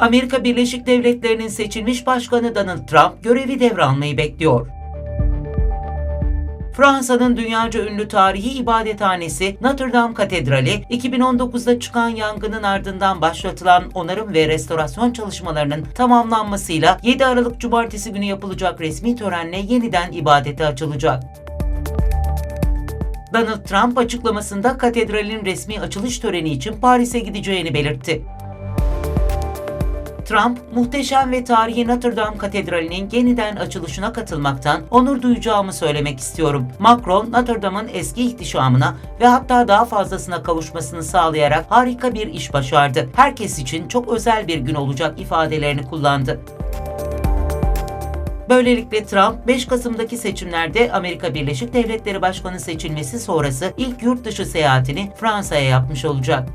Amerika Birleşik Devletleri'nin seçilmiş başkanı Donald Trump görevi devralmayı bekliyor. Fransa'nın dünyaca ünlü tarihi ibadethanesi Notre Dame Katedrali, 2019'da çıkan yangının ardından başlatılan onarım ve restorasyon çalışmalarının tamamlanmasıyla 7 Aralık Cumartesi günü yapılacak resmi törenle yeniden ibadete açılacak. Donald Trump açıklamasında katedralin resmi açılış töreni için Paris'e gideceğini belirtti. Trump, muhteşem ve tarihi Notre Dame Katedrali'nin yeniden açılışına katılmaktan onur duyacağımı söylemek istiyorum. Macron, Notre Dame'ın eski ihtişamına ve hatta daha fazlasına kavuşmasını sağlayarak harika bir iş başardı. Herkes için çok özel bir gün olacak ifadelerini kullandı. Böylelikle Trump 5 Kasım'daki seçimlerde Amerika Birleşik Devletleri Başkanı seçilmesi sonrası ilk yurt dışı seyahatini Fransa'ya yapmış olacak.